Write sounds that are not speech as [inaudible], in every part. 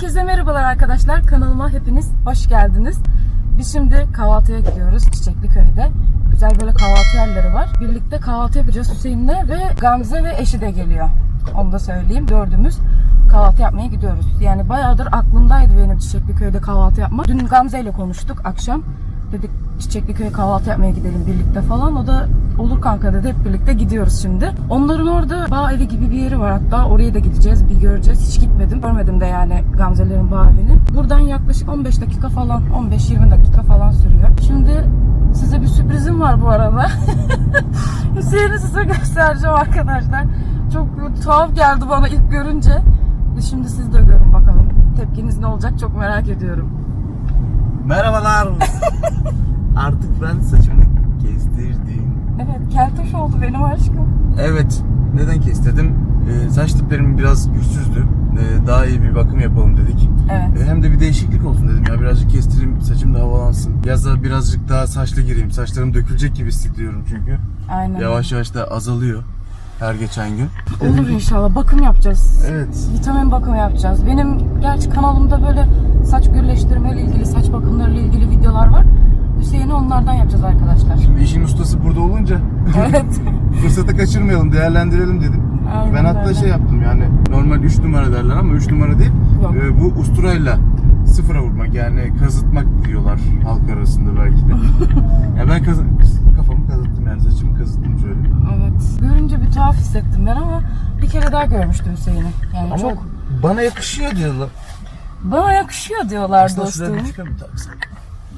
Herkese merhabalar arkadaşlar. Kanalıma hepiniz hoş geldiniz. Biz şimdi kahvaltıya gidiyoruz Çiçekli Köy'de. Güzel böyle kahvaltı yerleri var. Birlikte kahvaltı yapacağız Hüseyin'le ve Gamze ve eşi de geliyor. Onu da söyleyeyim. Dördümüz kahvaltı yapmaya gidiyoruz. Yani bayağıdır aklımdaydı benim Çiçekli Köy'de kahvaltı yapmak. Dün Gamze ile konuştuk akşam. Dedik Çiçekli Köy'e kahvaltı yapmaya gidelim birlikte falan. O da olur kanka dedi. Hep birlikte gidiyoruz şimdi. Onların orada bağ evi gibi bir yeri var hatta. Oraya da gideceğiz. Bir göreceğiz. Hiç gitmedim. Görmedim de yani Gamze'lerin bağ evini. Buradan yaklaşık 15 dakika falan, 15-20 dakika falan sürüyor. Şimdi size bir sürprizim var bu arada. [laughs] Hüseyin'i size göstereceğim arkadaşlar. Çok tuhaf geldi bana ilk görünce. Şimdi siz de görün bakalım. Tepkiniz ne olacak çok merak ediyorum. Merhabalar. [laughs] Artık ben saçımı kestirdim. Evet, keltoş oldu benim aşkım. Evet. Neden kestirdim? Ee, saç diplerim biraz güçsüzdü. Ee, daha iyi bir bakım yapalım dedik. Evet. Ee, hem de bir değişiklik olsun dedim ya. Birazcık kestireyim, saçım da havalansın. Yaza birazcık daha saçlı gireyim. Saçlarım dökülecek gibi hissediyorum çünkü. Aynen. Yavaş yavaş da azalıyor her geçen gün. Olur inşallah. Bakım yapacağız. Evet. Vitamin bakımı yapacağız. Benim gerçi kanalımda böyle saç gürleştirme ile ilgili, saç bakımları ile ilgili videolar var. Hüseyin'i onlardan yapacağız arkadaşlar. Şimdi işin ustası burada olunca [laughs] Evet. [laughs] fırsatı kaçırmayalım, değerlendirelim dedim. Aynen ben hatta öyle. şey yaptım yani normal 3 numara derler ama 3 numara değil. Yok. Ee, bu usturayla sıfıra vurmak yani kazıtmak diyorlar halk arasında belki de. [laughs] yani ben kazı kafamı kazıttım yani saçımı kazıttım şöyle. Evet. Görünce bir tuhaf hissettim ben ama bir kere daha görmüştüm Hüseyin'i. Yani Ama çok bana yakışıyor diyorlar. bana yakışıyor diyorlar Aslında dostum. bir küpe mi taksam?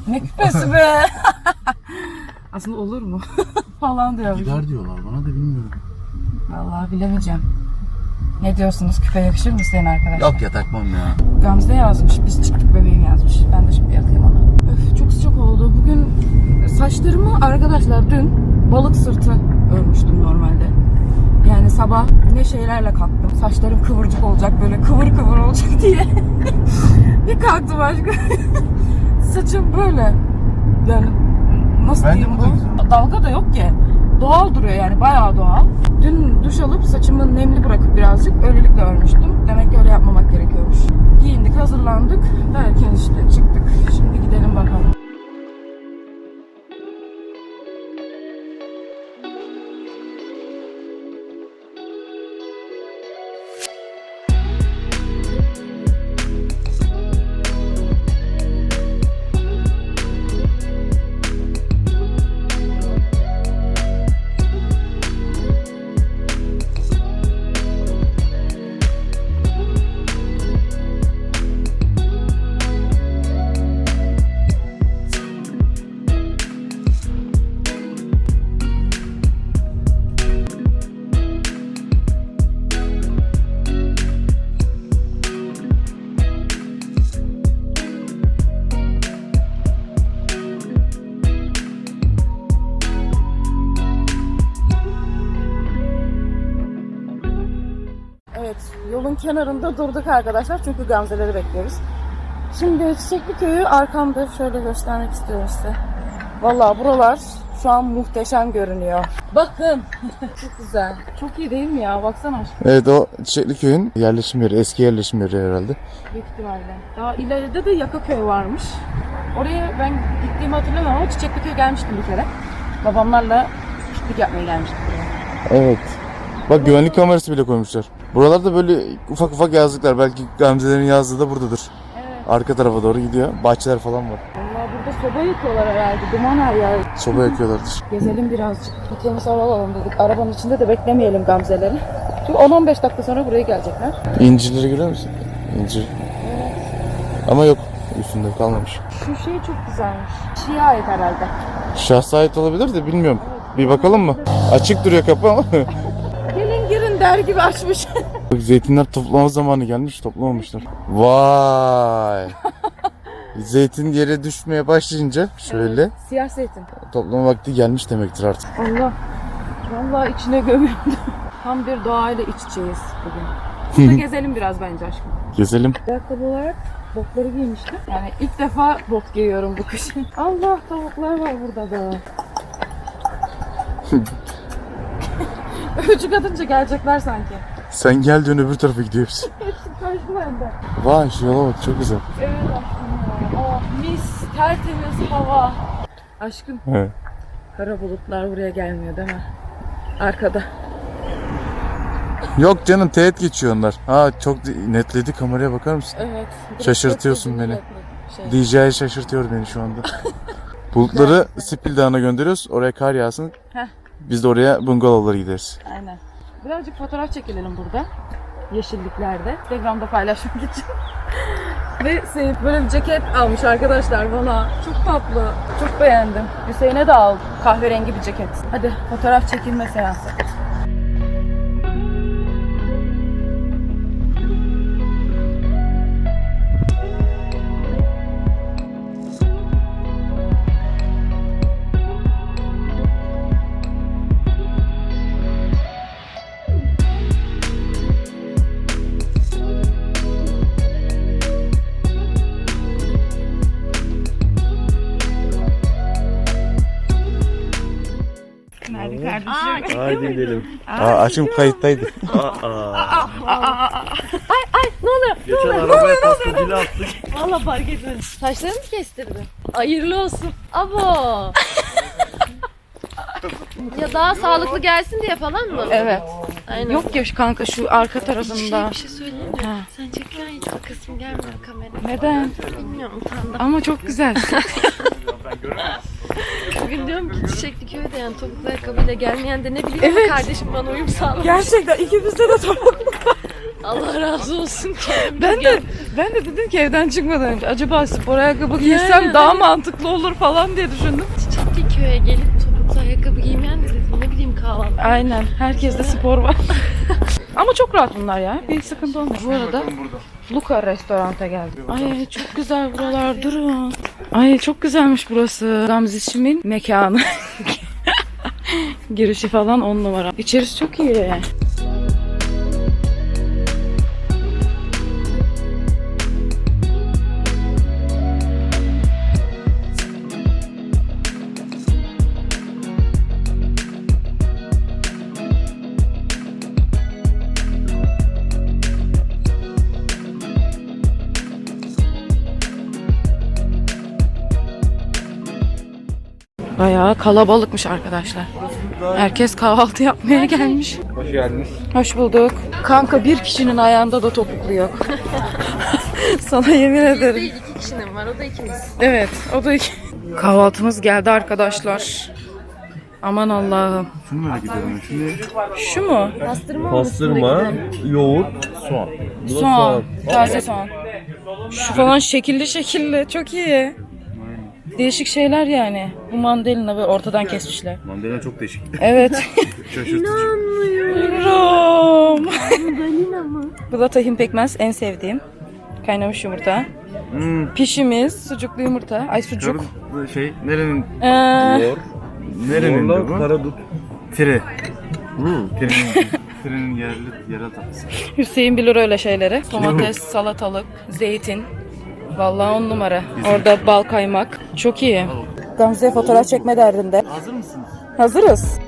Ne küpesi be? [laughs] Aslında olur mu? [laughs] falan diyor. Gider diyorlar bana da bilmiyorum. Vallahi bilemeyeceğim. Ne diyorsunuz? Küpe yakışır mı Hüseyin arkadaşlar? Yok ya takmam ya. Gamze yazmış. Biz çıktık bebeğim yazmış. Ben de şimdi yakayım onu. Öf, çok sıcak oldu. Bugün saçlarımı arkadaşlar dün balık sırtı örmüştüm normalde. Yani sabah ne şeylerle kalktım. Saçlarım kıvırcık olacak böyle kıvır kıvır olacak [laughs] diye. bir kalktım aşkım. [laughs] Saçım böyle. Yani nasıl Bence diyeyim bu. Dalga da yok ki. Doğal duruyor yani bayağı doğal. Dün duş alıp saçımı nemli bırakıp birazcık öylelikle örmüştüm. Demek ki öyle yapmamak gerekiyormuş. Giyindik, hazırlandık. Derken işte çıktık. Şimdi gidelim bakalım. Yolun kenarında durduk arkadaşlar çünkü Gamze'leri bekliyoruz. Şimdi Çiçekli Köyü arkamda şöyle göstermek istiyorum size. Vallahi buralar şu an muhteşem görünüyor. Bakın. [laughs] Çok güzel. Çok iyi değil mi ya? Baksana aşkım. Evet o Çiçekli Köy'ün yerleşim yeri, eski yerleşim yeri herhalde. Büyük ihtimalle. Daha ileride de Yakaköy varmış. Oraya ben gittiğimi hatırlamıyorum ama Çiçekli Köy gelmiştim bir kere. Babamlarla piknik yapmaya gelmiştik buraya. Evet. Bak güvenlik kamerası bile koymuşlar. Buralarda böyle ufak ufak yazlıklar. Belki Gamze'lerin yazdığı da buradadır. Evet. Arka tarafa doğru gidiyor. Bahçeler falan var. Vallahi burada soba yakıyorlar herhalde. Duman her yer. Soba yakıyorlardır. Gezelim birazcık. Bir temiz hava alalım dedik. Arabanın içinde de beklemeyelim Gamze'leri. Çünkü 10-15 dakika sonra buraya gelecekler. İncirleri görüyor musun? İncir. Ama yok. Üstünde kalmamış. Şu şey çok güzelmiş. Şia'ya ait herhalde. Şahsa ait olabilir de bilmiyorum. Bir bakalım mı? Açık duruyor kapı ama. [laughs] Der gibi açmış. Bak Zeytinler toplama zamanı gelmiş toplamamışlar. Vay. [laughs] Zeytin yere düşmeye başlayınca şöyle Siyah zeytin. toplama vakti gelmiş demektir artık. Allah. Vallahi içine gömüldüm. Tam bir doğayla iç içeyiz bugün. [laughs] Burada gezelim biraz bence aşkım. Gezelim. Ayakkabı olarak botları giymiştim. Yani ilk defa bot giyiyorum bu kışın. [laughs] Allah tavuklar var burada da. [laughs] Öcük atınca gelecekler sanki. Sen gel dön öbür tarafa gidiyoruz. Hepsi [laughs] aşkım bende. Vay şu yola bak çok güzel. Evet aşkım ya. Oh, mis, tertemiz hava. Aşkım Evet. kara bulutlar buraya gelmiyor değil mi? Arkada. Yok canım teğet geçiyor onlar. Ha çok netledi kameraya bakar mısın? Evet. Şaşırtıyorsun beni. Şey. DJI şaşırtıyor beni şu anda. [laughs] Bulutları Spil Dağı'na gönderiyoruz. Oraya kar yağsın. Heh. Biz de oraya bungalovlara gideriz. Aynen. Birazcık fotoğraf çekilelim burada. Yeşilliklerde. Instagram'da paylaşmak için. [laughs] Ve Seyit böyle bir ceket almış arkadaşlar bana. Çok tatlı. Çok beğendim. Hüseyin'e de aldım. Kahverengi bir ceket. Hadi fotoğraf çekilme seansı. Kardeşim? Haydi gidelim. Aa açım kayıttaydı. [laughs] Ne oluyor? Geçen arabaya pastacıyla attık. Valla fark etmedim. Saçlarını mı kestirdin? Hayırlı olsun. Abo. [laughs] ya daha sağlıklı gelsin diye falan mı? Evet. Aynen. Yok ya şu kanka şu arka Şey, tarafında. bir şey söyleyeyim mi? Ha. Sen çekmen hiç bakasım gelmiyor kameraya. Neden? Bilmiyorum utandım. Ama çok güzel. [laughs] Bugün diyorum ki çiçekli köyde yani topuklu ayakkabıyla gelmeyen de ne bileyim Evet. kardeşim bana uyum sağlamış. Gerçekten ikimizde de tamam. Allah razı olsun. Ben de ben de dedim ki evden çıkmadan önce acaba spor ayakkabı giysem Yani, daha evet. mantıklı olur falan diye düşündüm. Çiçekli köye gelip topuklu ayakkabı giymeyen de dedim ne bileyim kahvaltı. Aynen. Herkeste spor var. [laughs] Ama çok rahat bunlar ya. Bir sıkıntı olmuyor. Bu arada Luca restoranta geldim. Ay çok güzel buralar. Durun. Ay çok güzelmiş burası. Gamzişimin mekanı. [laughs] Girişi falan on numara. İçerisi çok iyi. Bayağı kalabalıkmış arkadaşlar. Herkes kahvaltı yapmaya gelmiş. Hoş geldiniz. Hoş bulduk. Kanka bir kişinin ayağında da topuklu yok. [laughs] Sana yemin ederim. Değil iki kişinin var o da ikimiz. Evet, o da iki. Kahvaltımız geldi arkadaşlar. Aman Allah'ım. Şunu merak ediyorum. Şimdi Şu mu? Pastırma Pastırma, yoğurt, soğan. Bu da Soğan. Taze soğan. Şu falan şekilli şekilli. Çok iyi. Değişik şeyler yani. Bu mandalina ve ortadan kesmişler. Mandalina çok değişik. Evet. [laughs] Şaşırtıcı. Rom. Bu da tahin pekmez en sevdiğim. Kaynamış yumurta. Hmm. Pişimiz, sucuklu yumurta. Ay sucuk. Karı- şey nerenin Ee, Yoğurt. nerenin de bu? karadut. Tire. Hmm. Tirenin, tirenin yerli yerel tatlısı. Hüseyin bilir öyle şeyleri. Domates, salatalık, zeytin. Vallahi on numara. Orada bal kaymak. Çok iyi. Gamze fotoğraf çekme derdinde. Hazır mısınız? Hazırız.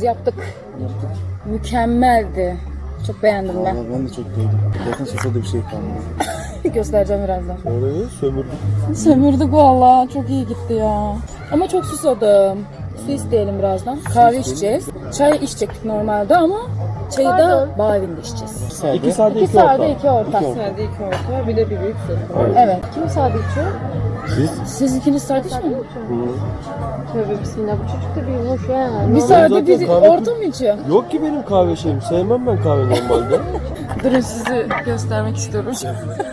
Kahvaltımızı yaptık. Mükemmeldi. Çok beğendim ben. Valla ben de çok beğendim. Zaten sofrada bir şey kalmadı. [laughs] Göstereceğim birazdan. Orayı sömürdük. Sömürdük valla. Çok iyi gitti ya. Ama çok susadım. Su isteyelim birazdan. Kahve içeceğiz. Çay içecektik normalde ama çayı da bağ evinde içeceğiz. İki sade İki iki sade orta. iki orta. Sade iki orta bir de bir büyük Evet. Kim sade içiyor? Siz? Siz ikiniz sade içmiyor musunuz? Tövbe bismillah bu çocuk da bir hoş yani. Bir sade zaten bir kahve- orta mı içiyor? Yok ki benim kahve şeyim. Sevmem ben kahve normalde. [laughs] Durun sizi göstermek istiyorum.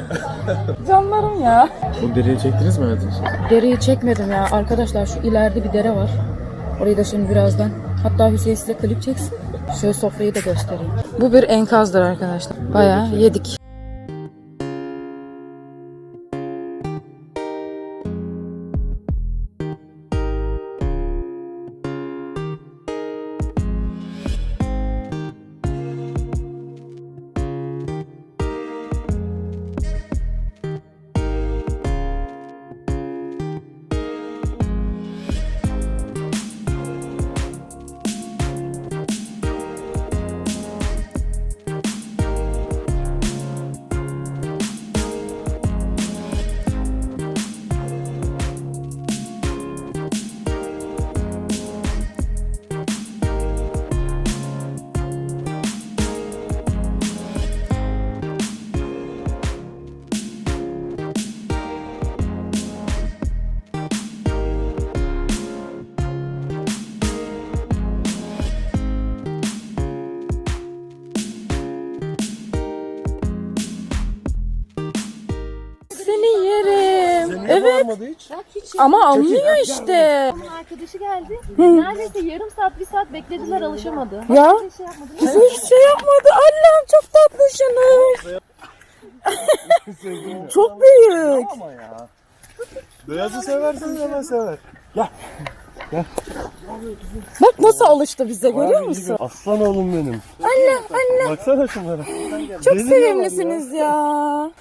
[laughs] Canlarım ya. Bu dereyi çektiniz mi hayatınız? Dereyi çekmedim ya. Arkadaşlar şu ileride bir dere var. Orayı da şimdi birazdan. Hatta Hüseyin size klip çeksin. Şöyle sofrayı da göstereyim. Bu bir enkazdır arkadaşlar. Bayağı yedik. Bak hiç Ama anlıyor işte. Onun arkadaşı geldi. Neredeyse yarım saat bir saat beklediler alışamadı. Ya Hiçbir şey yapmadı. hiçbir şey yapmadı. Allah'ım çok tatlısınız. çok büyük. Ama ya. Beyazı seversen hemen sever. Bak nasıl alıştı bize görüyor musun? Aslan oğlum benim. Anne anne Baksana şunlara. çok Benim sevimlisiniz ya.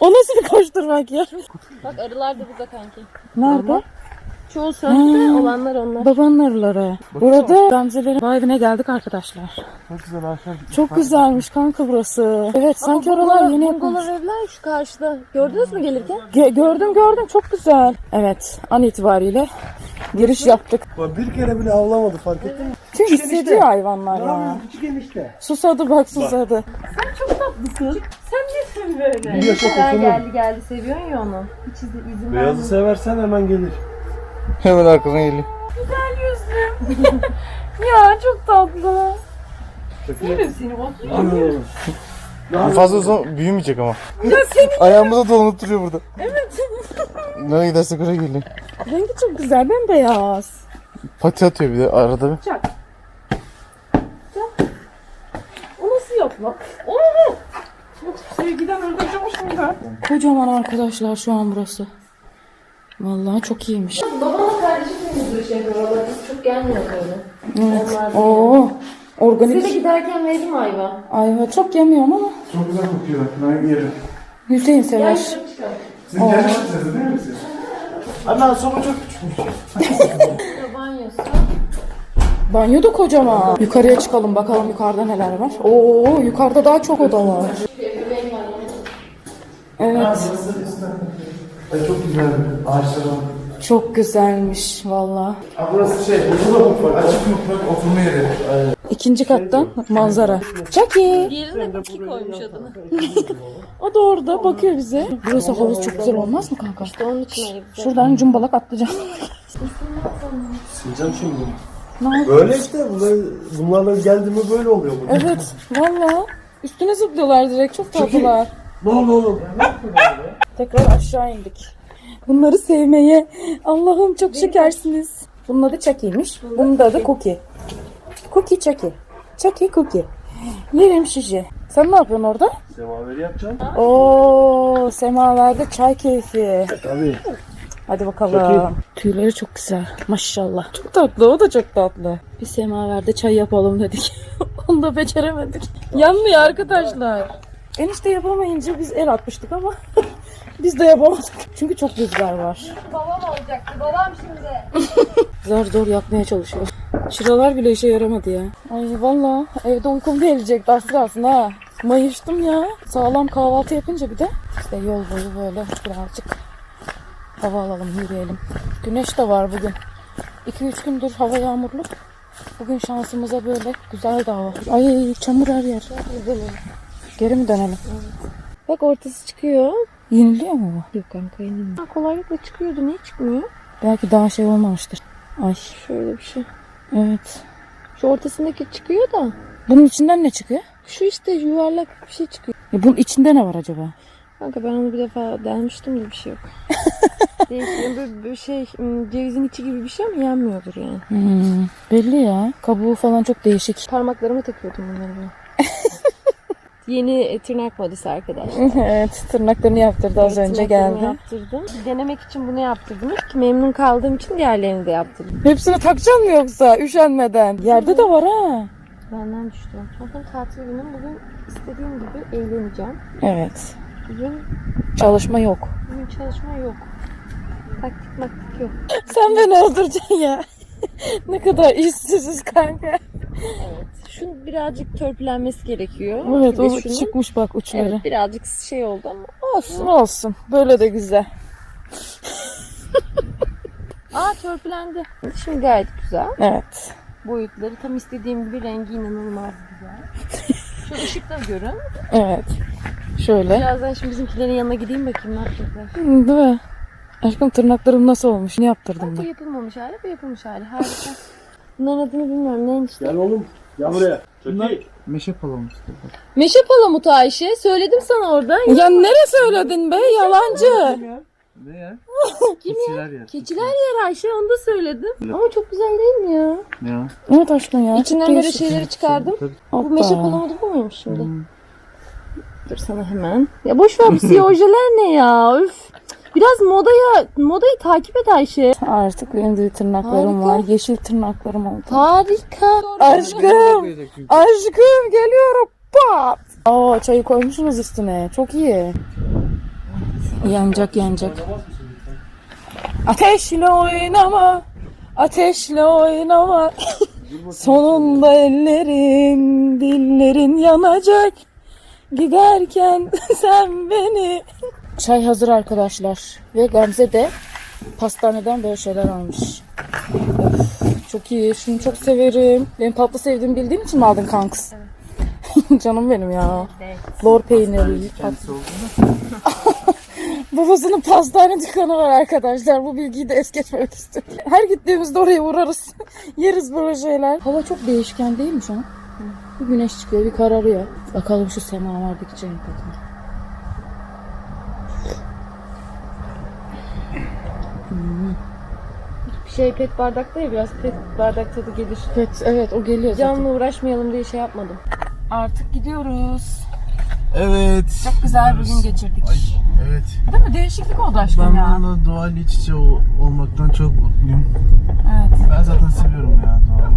O nasıl bir koşturmak ya? Bak arılar da burada kanki. Nerede? Çoğu söndü de olanlar onlar. Babanın arıları. Burada Gamze'lerin bağ evine geldik arkadaşlar. Çok güzel ağaçlar. Çok güzelmiş kanka burası. Evet sanki oralar yeni yapılmış. Bungalov evler şu karşıda. Gördünüz mü gelirken? Ge- gördüm gördüm çok güzel. Evet an itibariyle giriş yaptık. Bak bir kere bile avlamadı fark ettin mi? Çünkü hissediyor hayvanlar ya. Küçük enişte. Susadı bak susadı. Bir yaşa Güzel kokunur. geldi geldi. Seviyorsun ya onu. Hiç izi, izin Beyazı seversen hemen gelir. Hemen arkasına geliyor. [laughs] Ya çok tatlı. Fazla uzun büyümeyecek ama. [laughs] Ayağımıza dolanıp duruyor burada. Evet. [laughs] Nereye giderse oraya geliyor. Rengi çok güzel bembeyaz. Pati atıyor bir de arada bir. O nasıl yapmak? Sevgiden öldüreceğim şimdi. Kocaman arkadaşlar şu an burası. Vallahi çok iyiymiş. Babamla kardeşim temizliyor şey buraları. Biz çok gelmiyor böyle. Da Oo, Size organik. giderken verdim ayva. Ayva çok yemiyorum ama Çok güzel kokuyor. Ben yerim. Hüseyin sever. Siz kendi başınıza değil mi siz? Anne sonu çok küçükmüş. Banyosu. Banyo da kocaman. Yukarıya çıkalım bakalım yukarıda neler var. Oo, yukarıda daha çok oda var. Evet, Çok güzel ağaçlar var. çok güzelmiş valla. Burası şey, burada da mutfak. Açık mutfak, oturma yeri. İkinci kattan manzara. Jackie. Diğerine kuki koymuş adını. [laughs] O da orada bakıyor bize. Burası havuz çok güzel olmaz mı kanka? İşte onun için ayırdı. Şuradan cumbalak atlayacağım. Sileceğim şimdi. Ne? Böyle işte bunlar, bunlarla geldi mi böyle oluyor bu. Evet, valla. Üstüne zıplıyorlar direkt. Çok tatlılar. Ne oldu oğlum? Tekrar aşağı indik. Bunları sevmeye. Allah'ım çok şekersiniz. Bunun adı Chucky'ymiş. Bunun da adı Cookie. Cookie Chucky. Chucky Cookie. Yerim şişi. Sen ne yapıyorsun orada? Semaveri yapacağım. Oo, semaverde çay keyfi. Tabii. Hadi bakalım. Tüyleri çok güzel. Maşallah. Çok tatlı. O da çok tatlı. Bir semaverde çay yapalım dedik. [laughs] Onu da beceremedik. Yanmıyor arkadaşlar. Enişte yapamayınca biz el atmıştık ama [laughs] biz de yapamadık. Çünkü çok rüzgar var. Babam olacaktı. Babam şimdi. [laughs] Zor zor yapmaya çalışıyor. Şuralar bile işe yaramadı ya. Ay valla evde uykum gelecek aslında aslında ha. Mayıştım ya. Sağlam kahvaltı yapınca bir de işte yol boyu böyle birazcık hava alalım yürüyelim. Güneş de var bugün. 2-3 gündür hava yağmurlu. Bugün şansımıza böyle güzel de hava. Ay çamur her yer. Geri mi dönelim? Bak ortası çıkıyor. Yeniliyor mu bu? Yok kanka inanmıyorum. Kolaylıkla çıkıyordu. Niye çıkmıyor? Belki daha şey olmamıştır. Ay Şöyle bir şey. evet. Şu ortasındaki çıkıyor da. Bunun içinden ne çıkıyor? Şu işte yuvarlak bir şey çıkıyor. Ya bunun içinde ne var acaba? Kanka ben onu bir defa delmiştim de bir şey yok. [laughs] Değişik böyle bir şey hmm, cevizin içi gibi bir şey ama yenmiyordur yani. Hmm, belli ya. Kabuğu falan çok değişik. Parmaklarıma takıyordum bunları. [laughs] Yeni e, tırnak modisi arkadaşlar. [laughs] evet tırnaklarını yaptırdı az önce geldi. Yaptırdım. Denemek için bunu yaptırdım. Ki memnun kaldığım için diğerlerini de yaptırdım. Hepsini takacaksın mı yoksa üşenmeden? Yerde de var ha. Benden düştü. Bakın tatil günüm. Bugün istediğim gibi eğleneceğim. Evet. Bugün, Çalışma yok. bugün çalışma yok. Taktik maktik yok. [laughs] Sen beni öldüreceksin ya. [laughs] ne kadar işsiziz kanka. Şunun birazcık törpülenmesi gerekiyor. Evet o şunun- çıkmış bak uçları. Evet birazcık şey oldu ama olsun. Olsun. Böyle de güzel. [laughs] Aa törpülendi. Şimdi gayet güzel. Evet. Boyutları tam istediğim gibi rengi inanılmaz güzel. [laughs] Şu ışıkta görün. Evet. Şöyle. Birazdan şimdi bizimkilerin yanına gideyim bakayım ne yapacaklar. Değil mi? Aşkım tırnaklarım nasıl olmuş? Ne yaptırdım Bu ben? yapılmamış hali, bu yapılmış hali. Harika. [laughs] Bunların adını bilmiyorum. Neymiş? Gel oğlum. Gel buraya. Çekil. Meşe palamut. Meşe palamutu Ayşe. Söyledim sana orada. Ya nere söyledin be? Yalancı. Ne ya? [laughs] Kim Keçiler yer. Keçiler yer Ayşe onu da söyledim. Ama çok güzel değil mi ya? Ya. Evet aşkım ya. İçinden böyle şeyleri çıkardım. Tabii. Bu meşe palamutu bu muymuş şimdi? Dur sana hemen. Ya boş ver bu [laughs] siyah ojeler ne ya? Üf. Biraz modaya modayı takip et Ayşe. Artık benim de tırnaklarım Harika. var. Yeşil tırnaklarım oldu. Harika. Aşkım. Aşkım geliyorum. Pat. Aa çayı koymuşsunuz üstüne. Çok iyi. Yanacak yanacak. Ateşle oynama. Ateşle oynama. [laughs] Sonunda ellerin, dillerin yanacak. Giderken [laughs] sen beni. Çay hazır arkadaşlar. Ve Gamze de pastaneden böyle şeyler almış. Of, çok iyi. Şunu çok severim. Benim tatlı sevdiğimi bildiğin için mi aldın kanks? [laughs] Canım benim ya. Lor peyniri. [laughs] Babasının pastane dükkanı var arkadaşlar. Bu bilgiyi de es geçmemek istiyorum. Her gittiğimizde oraya uğrarız. [laughs] Yeriz böyle şeyler. Hava çok değişken değil mi şu an? Bir güneş çıkıyor, bir kararıyor. Bakalım şu semaverdeki çayın Şey pet bardakta ya biraz pet bardak tadı gelir. Evet, evet o geliyor zaten. Canla uğraşmayalım diye şey yapmadım. Artık gidiyoruz. Evet. Çok güzel bir gün geçirdik. Ay, evet. Değil mi? Değişiklik oldu aşkım Ben ya. bununla doğal iç içe ol- olmaktan çok mutluyum. Evet. Ben zaten seviyorum ya doğayı.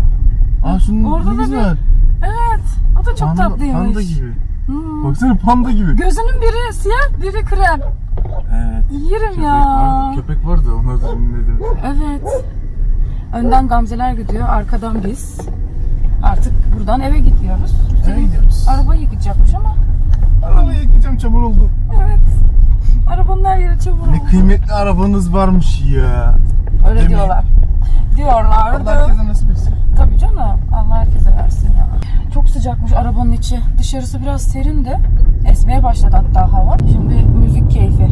Aa şunun Orada da bir- güzel. Evet. O da çok Panda, tatlıymış. panda gibi. Hmm. Baksana panda gibi. Gözünün biri siyah, biri krem. Yerim Köpek ya. var, köpek var da ona da ne demek. Evet. Önden Gamzeler gidiyor, arkadan biz. Artık buradan eve gidiyoruz. Eve gidiyoruz. Arabayı yıkayacakmış ama Arabayı yıkayacağım çamur oldu. evet. [laughs] Arabanın her yeri çamur Ne oldu. kıymetli arabanız varmış ya. Öyle Değil mi? diyorlar. Diyorlardı. Allah herkese nasip etsin. Tabii canım. Allah herkese versin ya. Çok sıcakmış arabanın içi. Dışarısı biraz serindi. Esmeye başladı hatta hava. Şimdi müzik keyfi.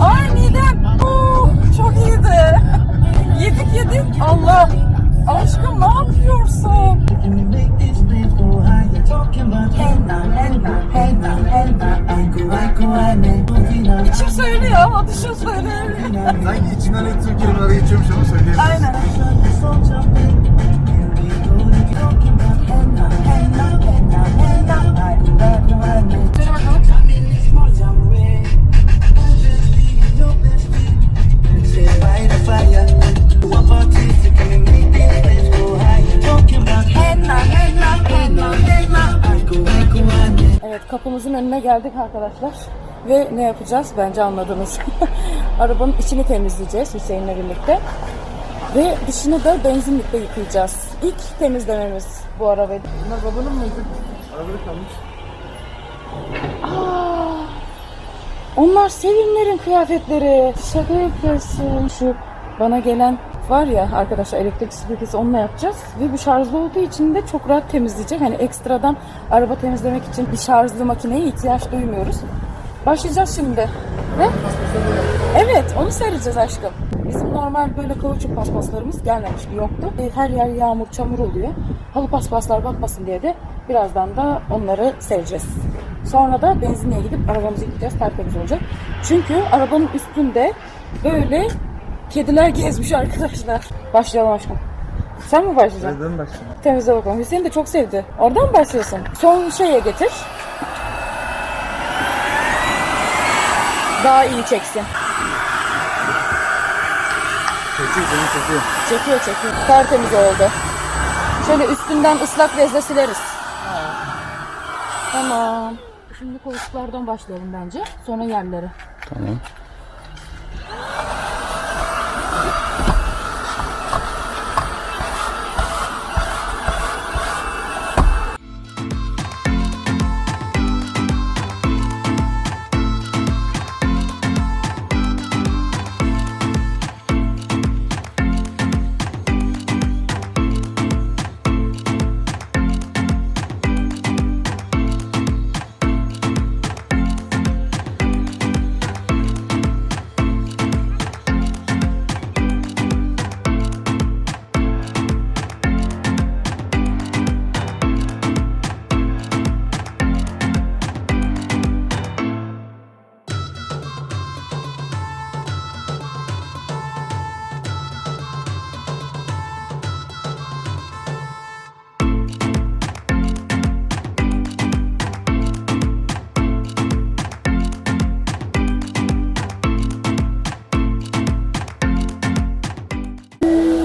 Ay midem. Oo, çok iyiydi. [laughs] Yedik yedik. Allah. Aşkım ne yapıyorsun? İçim söylüyor ama dışım söyleyemiyor. Sanki içinden ettiğim kelimeleri geçiyormuş ama söyleyemiyorum. Aynen. Geldik arkadaşlar. Ve ne yapacağız? Bence anladınız. [laughs] Arabanın içini temizleyeceğiz Hüseyin'le birlikte. Ve dışını da benzinlikle yıkayacağız. İlk temizlememiz bu arabayı. Bunlar babanın mıydı? Arabada kalmış. Onlar Sevimlerin kıyafetleri. Şaka yapıyorsun. Şu bana gelen var ya arkadaşlar elektrik süpürgesi onunla yapacağız. Ve bu şarjlı olduğu için de çok rahat temizleyecek. Hani ekstradan araba temizlemek için bir şarjlı makineye ihtiyaç duymuyoruz. Başlayacağız şimdi. Ve Evet onu sereceğiz aşkım. Bizim normal böyle kauçuk paspaslarımız gelmemiş yoktu. E, Her yer yağmur çamur oluyor. Halı paspaslar batmasın diye de birazdan da onları sereceğiz. Sonra da benzinliğe gidip arabamızı yıkayacağız. Tertemiz olacak. Çünkü arabanın üstünde böyle kediler gezmiş arkadaşlar. Başlayalım aşkım. Sen mi başlayacaksın? Neden başlayalım? Temizle bakalım. Hüseyin de çok sevdi. Oradan mı başlıyorsun? Son şeye getir. Daha iyi çeksin. Çekiyor beni çekiyor. Çekiyor çekiyor. Tertemiz oldu. Şöyle üstünden ıslak bezle sileriz. Tamam. Şimdi koltuklardan başlayalım bence. Sonra yerleri. Tamam.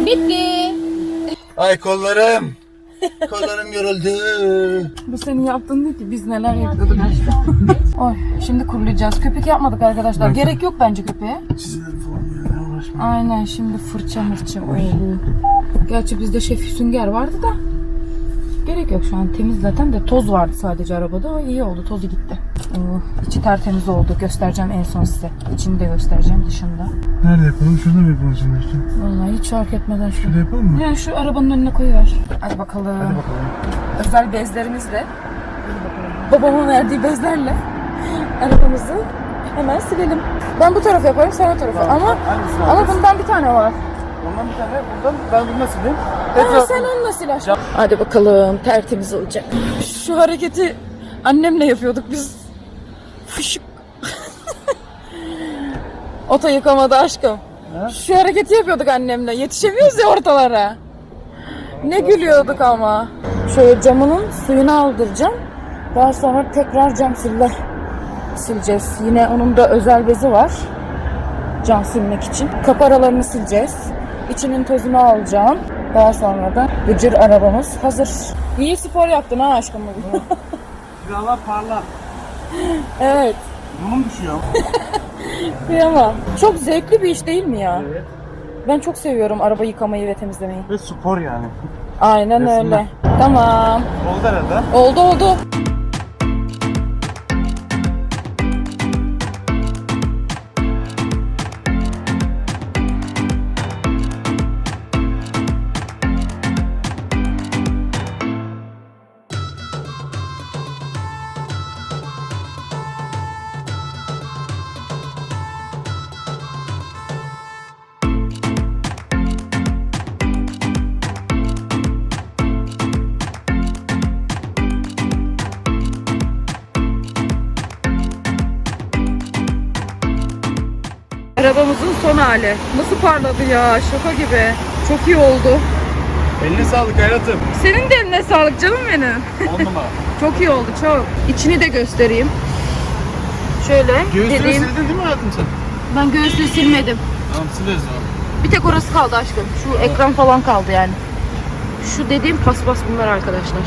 Bitti. Ay kollarım. Kollarım yoruldu. Bu senin yaptığın değil ki biz neler yapıyorduk aşkım. Oy şimdi kurulayacağız. Köpük yapmadık arkadaşlar. Gerek yok bence köpeğe. Çizilerim falan ya ne uğraşma. Aynen şimdi fırça mırça. Oo. Gerçi bizde şef sünger vardı da. Gerek yok şu an temiz zaten de toz vardı sadece arabada. O iyi oldu tozu gitti. Oo, içi tertemiz oldu. Göstereceğim en son size. İçini de göstereceğim dışında. Nerede yapalım? Şurada mı yapalım şimdi işte? Vallahi hiç fark etmeden şu. Şurada yapalım mı? Yani şu arabanın önüne koyuver. Hadi bakalım. Hadi bakalım. Özel bezlerimizle. Babamın verdiği bezlerle arabamızı hemen silelim. Ben bu tarafı yaparım, sen o tarafı. Ama ama bundan bir tane var. Ondan bir tane, bundan ben bunu nasıl sileyim? Ha, sen onunla sil aşkım. Hadi bakalım tertemiz olacak. Şu hareketi annemle yapıyorduk biz. Fışık. Ota yıkamada aşkım. Ha? Şu hareketi yapıyorduk annemle. Yetişemiyoruz ya ortalara. Ne gülüyorduk ama. Şöyle camının suyunu aldıracağım. Daha sonra tekrar cam siller sileceğiz. Yine onun da özel bezi var. Cam silmek için. Kapı aralarını sileceğiz. İçinin tozunu alacağım. Daha sonra da gıcır arabamız hazır. İyi spor yaptın ha aşkım bugün. Silahlar [laughs] parlar. [laughs] evet. Bunun düşüyor. [laughs] Kıyamam. Çok zevkli bir iş değil mi ya? Evet. Ben çok seviyorum araba yıkamayı ve temizlemeyi. Ve spor yani. Aynen Resmen. öyle. Tamam. Oldu herhalde. Oldu oldu. Son hali. Nasıl parladı ya şaka gibi. Çok iyi oldu. Eline sağlık hayatım. Senin de eline sağlık canım benim. 10 numara. [laughs] Çok iyi oldu çok. İçini de göstereyim. Şöyle Göğüsleri dediğim. sildin değil mi hayatım sen? Ben göğsünü silmedim. Tamam sileriz abi. Bir tek orası kaldı aşkım. Şu ekran falan kaldı yani. Şu dediğim paspas bunlar arkadaşlar.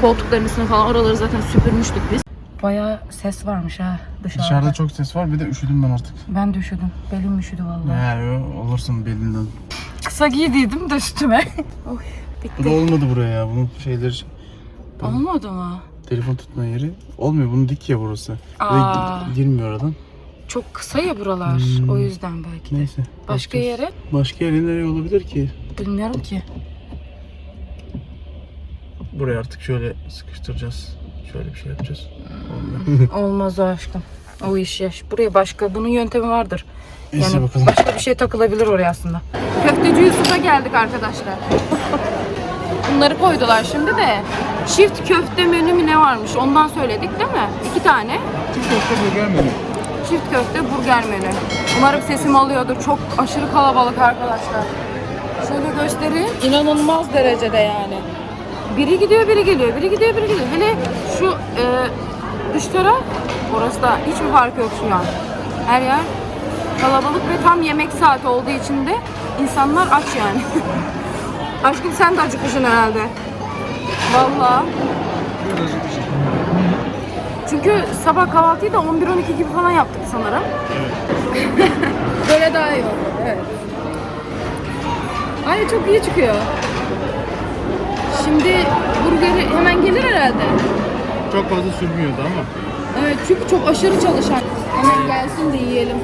Koltukların üstüne falan oraları zaten süpürmüştük biz. Bayağı ses varmış ha dışarıda. Dışarıda çok ses var bir de üşüdüm ben artık. Ben de üşüdüm. Belim üşüdü vallahi. Yani olursun belinden. Kısa giydiydim de üstüme. [laughs] Oy Bu da bitti. olmadı buraya ya. Bunun şeyleri Olmadı mı? telefon tutma yeri. Olmuyor bunun dik ya burası. Ve Aa. gi- girmiyor aradan. Çok kısa ya buralar. Hmm. O yüzden belki de. Neyse. Başka bakacağız. yere Başka yere nereye olabilir ki? bilmiyorum ki. Buraya artık şöyle sıkıştıracağız. Şöyle bir şey yapacağız. Olmuyor. Olmaz o aşkım. O iş yaş. Buraya başka bunun yöntemi vardır. Neyse Yani bakalım. başka bir şey takılabilir oraya aslında. Köfteci Yusuf'a geldik arkadaşlar. Bunları koydular şimdi de. Çift köfte menü mü ne varmış ondan söyledik değil mi? İki tane. Çiğ köfte burger menü. Çift köfte burger menü. Umarım sesim alıyordur. Çok aşırı kalabalık arkadaşlar. Şöyle göstereyim. İnanılmaz derecede yani. Biri gidiyor, biri geliyor. Biri gidiyor, biri geliyor. Hele şu e, dış taraf, orası da hiçbir fark yok şu an. Her yer kalabalık ve tam yemek saati olduğu için de insanlar aç yani. [laughs] Aşkım sen de acıkmışsın herhalde. Vallahi. Çünkü sabah kahvaltıyı da 11-12 gibi falan yaptık sanırım. [laughs] Böyle daha iyi oldu. Evet. Ay çok iyi çıkıyor. Şimdi burgeri hemen gelir herhalde. Çok fazla sürmüyordu ama. Evet çünkü çok aşırı çalışan. Hemen gelsin de yiyelim.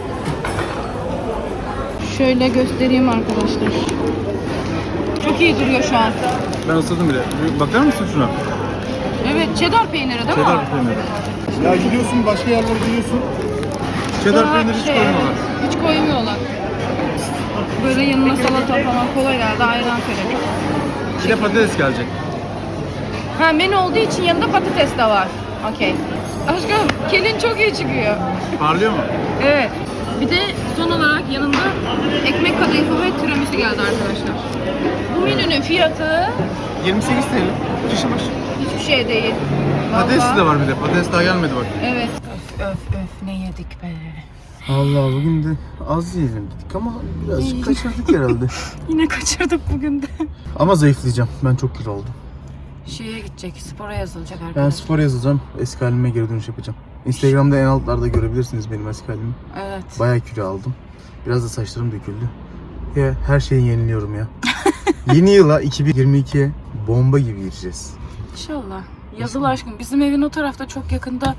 Şöyle göstereyim arkadaşlar. Çok iyi duruyor şu an. Ben ısırdım bile. Bakar mısın şuna? Evet cheddar peyniri değil mi? Cheddar peyniri. Ya gidiyorsun başka yerlere gidiyorsun. Cheddar Daha peyniri hiç şey, koymuyorlar. Hiç koymuyorlar. Böyle yanına salata falan kola geldi ayran söyledik. Bir de patates gelecek. Ha menü olduğu için yanında patates de var. Okey. Aşkım kelin çok iyi çıkıyor. Parlıyor mu? Evet. Bir de son olarak yanında ekmek kadayıfı ve tiramisu geldi arkadaşlar. Bu menünün fiyatı 28 TL. Kişi başı. hiçbir şey değil. Patates Vallahi. de var bir de. Patates daha gelmedi bak. Evet. Öf öf öf ne yedik be. Allah bugün de az yiyelim dedik ama birazcık kaçırdık herhalde. [laughs] Yine kaçırdık bugün de. ama zayıflayacağım. Ben çok kilo oldum. Şeye gidecek, spora yazılacak Ben arkadaşlar. spor yazacağım. Eski halime geri dönüş yapacağım. Instagram'da en altlarda görebilirsiniz benim eski halimi. Evet. Bayağı kilo aldım. Biraz da saçlarım döküldü. Ya her şeyi yeniliyorum ya. [laughs] Yeni yıla 2022'ye bomba gibi gireceğiz. İnşallah. Yazılı aşkım. Bizim evin o tarafta çok yakında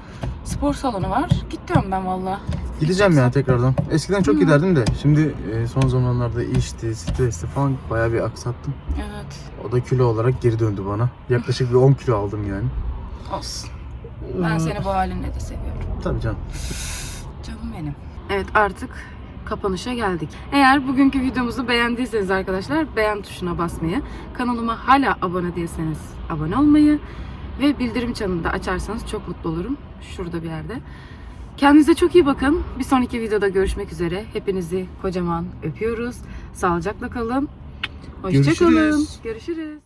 spor salonu var. Git diyorum ben valla. Gideceğim ya tekrardan. Eskiden çok giderdim de şimdi e, son zamanlarda işti, stresti falan bayağı bir aksattım. Evet. O da kilo olarak geri döndü bana. Yaklaşık bir 10 kilo aldım yani. Olsun. Ben seni bu halinle de seviyorum. Tabii canım. Canım benim. Evet artık kapanışa geldik. Eğer bugünkü videomuzu beğendiyseniz arkadaşlar beğen tuşuna basmayı, kanalıma hala abone değilseniz abone olmayı ve bildirim çanını da açarsanız çok mutlu olurum. Şurada bir yerde. Kendinize çok iyi bakın. Bir sonraki videoda görüşmek üzere. Hepinizi kocaman öpüyoruz. Sağlıcakla kalın. Hoşçakalın. Görüşürüz. Görüşürüz.